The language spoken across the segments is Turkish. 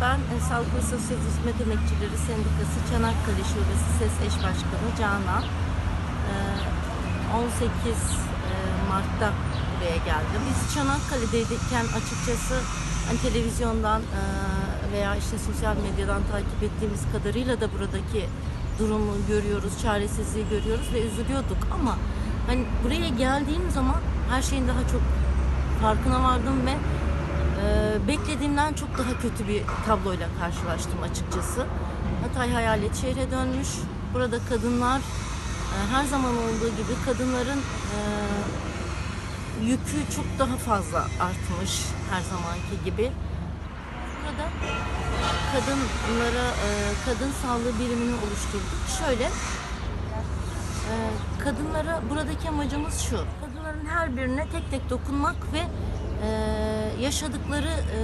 Ben e, Sağlık ve Sosyal Hizmet Emekçileri Sendikası Çanakkale Şubesi SES Eş Başkanı Canan. E, 18 e, Mart'ta buraya geldim. Biz Çanakkale'deyken açıkçası hani televizyondan e, veya işte sosyal medyadan takip ettiğimiz kadarıyla da buradaki durumu görüyoruz, çaresizliği görüyoruz ve üzülüyorduk ama hani buraya geldiğim zaman her şeyin daha çok farkına vardım ve e, beklediğimden çok daha kötü bir tabloyla karşılaştım açıkçası. Hatay hayalet şehre dönmüş. Burada kadınlar e, her zaman olduğu gibi kadınların e, yükü çok daha fazla artmış her zamanki gibi. Burada kadınlara e, kadın sağlığı birimini oluşturduk. Şöyle kadınlara buradaki amacımız şu. Kadınların her birine tek tek dokunmak ve e, yaşadıkları e,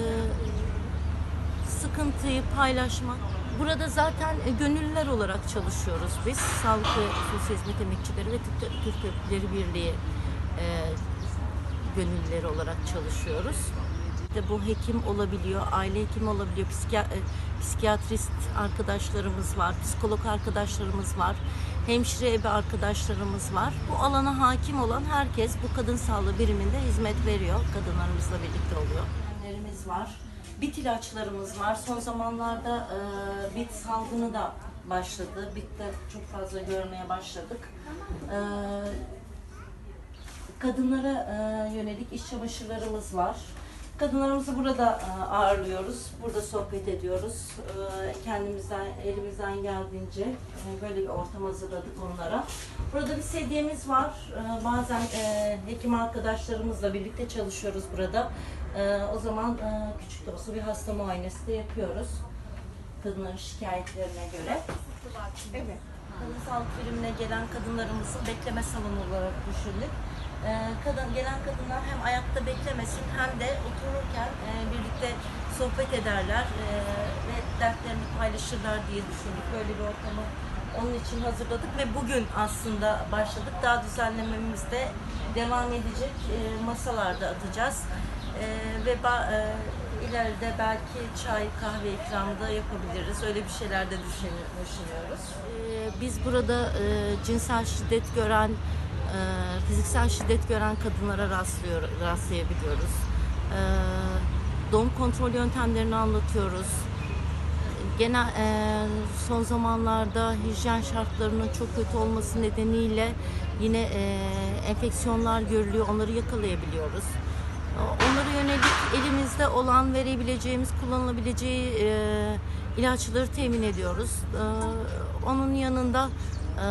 sıkıntıyı paylaşmak. Burada zaten e, gönüllüler olarak çalışıyoruz biz. Sağlık ve Sosyal Hizmet Emekçileri ve Türk, Türk Birliği e, gönüllüleri olarak çalışıyoruz. İşte bu hekim olabiliyor, aile hekimi olabiliyor, e, psikiyatrist arkadaşlarımız var, psikolog arkadaşlarımız var, hemşire evi arkadaşlarımız var. Bu alana hakim olan herkes bu kadın sağlığı biriminde hizmet veriyor. Kadınlarımızla birlikte oluyor. Ürünlerimiz var. Bit ilaçlarımız var. Son zamanlarda e, bit salgını da başladı. Bitte çok fazla görmeye başladık. E, kadınlara yönelik iş çamaşırlarımız var. Kadınlarımızı burada e, ağırlıyoruz. Burada sohbet ediyoruz. E, kendimizden, elimizden geldiğince e, böyle bir ortam hazırladık onlara. Burada bir sedyemiz var. Bazen hekim arkadaşlarımızla birlikte çalışıyoruz burada. O zaman küçük de olsa bir hasta muayenesi de yapıyoruz. Kadınların şikayetlerine göre. Evet. Kadın sağlık birimine gelen kadınlarımızı bekleme salonu olarak düşündük. Ee, kadın, gelen kadınlar hem ayakta beklemesin hem de otururken e, birlikte sohbet ederler e, ve dertlerini paylaşırlar diye düşündük. Böyle bir ortamı onun için hazırladık ve bugün aslında başladık. Daha düzenlememiz de devam edecek. E, masalarda atacağız. Ve ileride belki çay, kahve ikramı da yapabiliriz. Öyle bir şeyler de düşün- düşünüyoruz. Ee, biz burada e, cinsel şiddet gören, e, fiziksel şiddet gören kadınlara rastlıyor, rastlayabiliyoruz. Ee, doğum kontrol yöntemlerini anlatıyoruz. Genel e, son zamanlarda hijyen şartlarının çok kötü olması nedeniyle yine e, enfeksiyonlar görülüyor. Onları yakalayabiliyoruz. Yönelik elimizde olan verebileceğimiz, kullanılabileceği e, ilaçları temin ediyoruz. E, onun yanında e,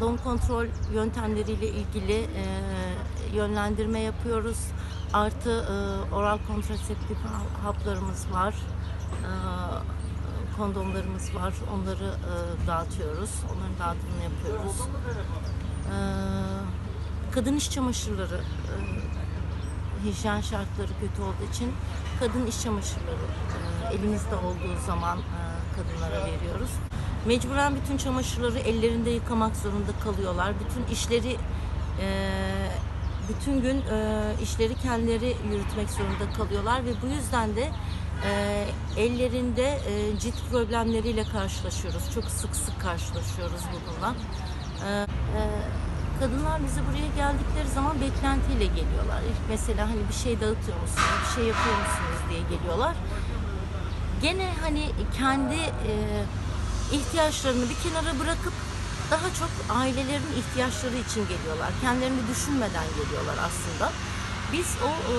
doğum kontrol yöntemleriyle ilgili e, yönlendirme yapıyoruz. Artı e, oral kontraseptif haplarımız var. E, kondomlarımız var. Onları e, dağıtıyoruz. Onların dağıtımını yapıyoruz. E, kadın iş çamaşırları e, hijyen şartları kötü olduğu için kadın iş çamaşırları e, elimizde olduğu zaman e, kadınlara veriyoruz. Mecburen bütün çamaşırları ellerinde yıkamak zorunda kalıyorlar. Bütün işleri e, bütün gün e, işleri kendileri yürütmek zorunda kalıyorlar ve bu yüzden de ellerinde cilt problemleriyle karşılaşıyoruz. Çok sık sık karşılaşıyoruz bununla. Kadınlar bize buraya geldikleri zaman beklentiyle geliyorlar. Mesela hani bir şey dağıtıyor musunuz, bir şey yapıyor musunuz diye geliyorlar. Gene hani kendi e, ihtiyaçlarını bir kenara bırakıp daha çok ailelerin ihtiyaçları için geliyorlar. Kendilerini düşünmeden geliyorlar aslında. Biz o e,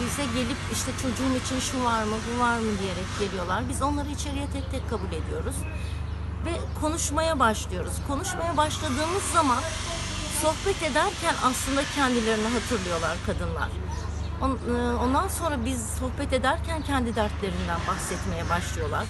bize gelip işte çocuğum için şu var mı, bu var mı diyerek geliyorlar. Biz onları içeriye tek tek kabul ediyoruz ve konuşmaya başlıyoruz. Konuşmaya başladığımız zaman sohbet ederken aslında kendilerini hatırlıyorlar kadınlar. E, Ondan sonra biz sohbet ederken kendi dertlerinden bahsetmeye başlıyorlar.